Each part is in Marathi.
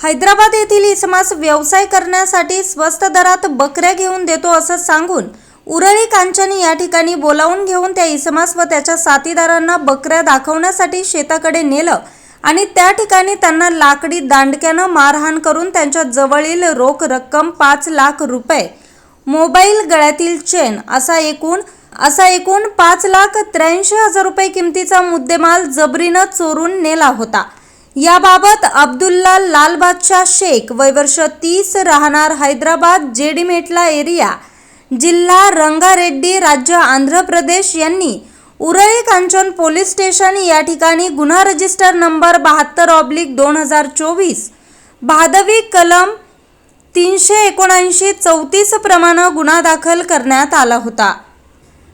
हैदराबाद येथील इसमास व्यवसाय करण्यासाठी स्वस्त दरात बकऱ्या घेऊन देतो असं सांगून उरळी कांचनी या ठिकाणी बोलावून घेऊन त्या इसमास व त्याच्या साथीदारांना बकऱ्या दाखवण्यासाठी शेताकडे नेलं आणि त्या ठिकाणी त्यांना लाकडी दांडक्यानं मारहाण करून त्यांच्या जवळील रोख रक्कम पाच लाख रुपये मोबाईल गळ्यातील चेन असा एकूण असा एकूण पाच लाख त्र्याऐंशी हजार रुपये किमतीचा मुद्देमाल जबरीनं चोरून नेला होता. याबाबत अब्दुल्ला लाल बादशाह शेख वय वर्ष तीस राहणार हैदराबाद जेडीमेटला एरिया जिल्हा रंगारेड्डी राज्य आंध्र प्रदेश यांनी उरळी कांचन पोलीस स्टेशन या ठिकाणी गुन्हा रजिस्टर नंबर बहात्तर ऑब्लिक दोन हजार चोवीस भादवी कलम तीनशे एकोणऐंशी चौतीस प्रमाणे गुन्हा दाखल करण्यात आला होता.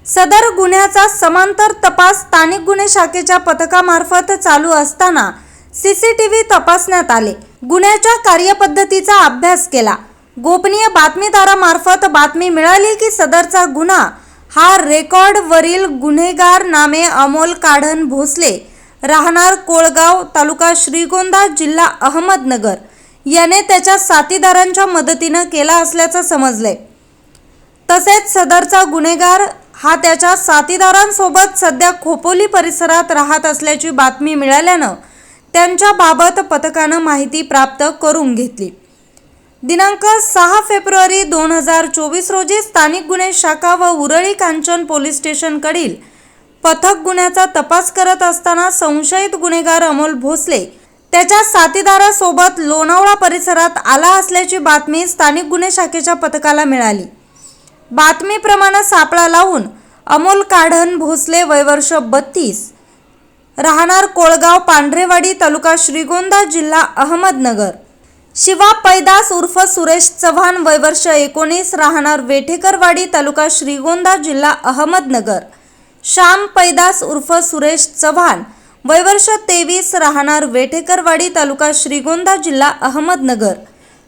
सदर गुन्ह्याचा समांतर तपास स्थानिक गुन्हे शाखेच्या पथकामार्फत चालू असताना सीसीटीव्ही तपासण्यात आले. गुन्ह्याच्या कार्यपद्धतीचा अभ्यास केला. गोपनीय बातमीदारामार्फत बातमी मिळाली की सदरचा गुन्हा हा रेकॉर्डवरील गुन्हेगार नामे अमोल काढण भोसले राहणार कोळगाव तालुका श्रीगोंदा जिल्हा अहमदनगर याने त्याच्या साथीदारांच्या मदतीनं केला असल्याचं समजलंय तसेच सदरचा गुन्हेगार हा त्याच्या साथीदारांसोबत सध्या खोपोली परिसरात राहत असल्याची बातमी मिळाल्यानं त्यांच्याबाबत पथकानं माहिती प्राप्त करून घेतली. दिनांक सहा फेब्रुवारी दोन हजार चोवीस रोजी स्थानिक गुन्हे शाखा व उरळी कांचन पोलीस स्टेशनकडील पथक गुन्ह्याचा तपास करत असताना संशयित गुन्हेगार अमोल भोसले त्याच्या साथीदारासोबत लोणावळा परिसरात आला असल्याची बातमी स्थानिक गुन्हे शाखेच्या पथकाला मिळाली. बातमीप्रमाणे सापळा लावून अमोल काढण भोसले वयवर्ष बत्तीस राहणार कोळगाव पांढरेवाडी तालुका श्रीगोंदा जिल्हा अहमदनगर. शिवा पैदास उर्फ सुरेश चव्हाण वयवर्ष एकोणीस राहणार वेठेकरवाडी तालुका श्रीगोंदा जिल्हा अहमदनगर. श्याम पैदास उर्फ सुरेश चव्हाण वयवर्ष तेवीस राहणार वेठेकरवाडी तालुका श्रीगोंदा जिल्हा अहमदनगर.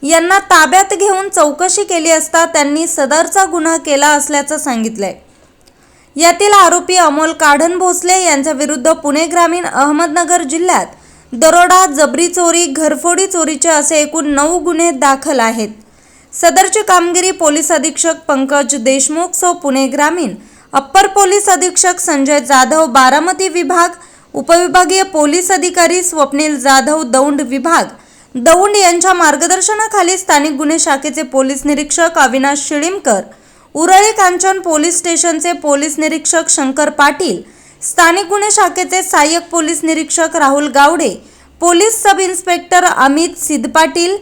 यांना ताब्यात घेऊन चौकशी केली असता त्यांनी सदरचा गुन्हा केला असल्याचं सांगितलंय. यातील आरोपी अमोल काढण भोसले यांच्या विरुद्ध पुणे ग्रामीण अहमदनगर जिल्ह्यात दरोडा जबरी चोरी घरफोडी चोरीचे असे एकूण नऊ गुन्हे दाखल आहेत. सदरची कामगिरी पोलीस अधीक्षक पंकज देशमुख सो पुणे ग्रामीण अप्पर पोलीस अधीक्षक संजय जाधव बारामती विभाग उपविभागीय पोलीस अधिकारी स्वप्नील जाधव दौंड विभाग दौंड यांच्या मार्गदर्शनाखाली स्थानिक गुन्हे शाखेचे पोलीस निरीक्षक अविनाश शिळीमकर उरळी कांचन पोलीस स्टेशनचे पोलीस निरीक्षक शंकर पाटील स्थानिक गुन्हे शाखेचे सहाय्यक पोलीस निरीक्षक Rahul Gawade police sub inspector Amit Siddhapatil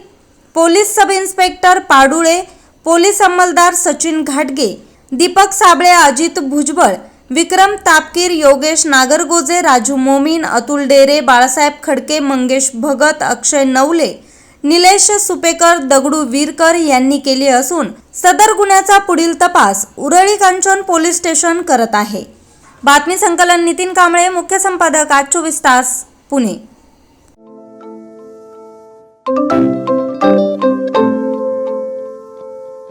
police sub inspector Padule police अंमलदार Sachin घाटगे दीपक साबळे अजित भुजबळ विक्रम तापकीर योगेश नागरगोजे राजू मोमीन अतुल डेरे बाळासाहेब खडके मंगेश भगत अक्षय नवले निलेश सुपेकर दगडू वीरकर यांनी केली असून सदर गुन्ह्याचा पुढील तपास उरळी कांचन पोलीस स्टेशन करत आहे. बातमी संकलन नितीन कांबळे मुख्य संपादक आज चोवीस तास पुणे.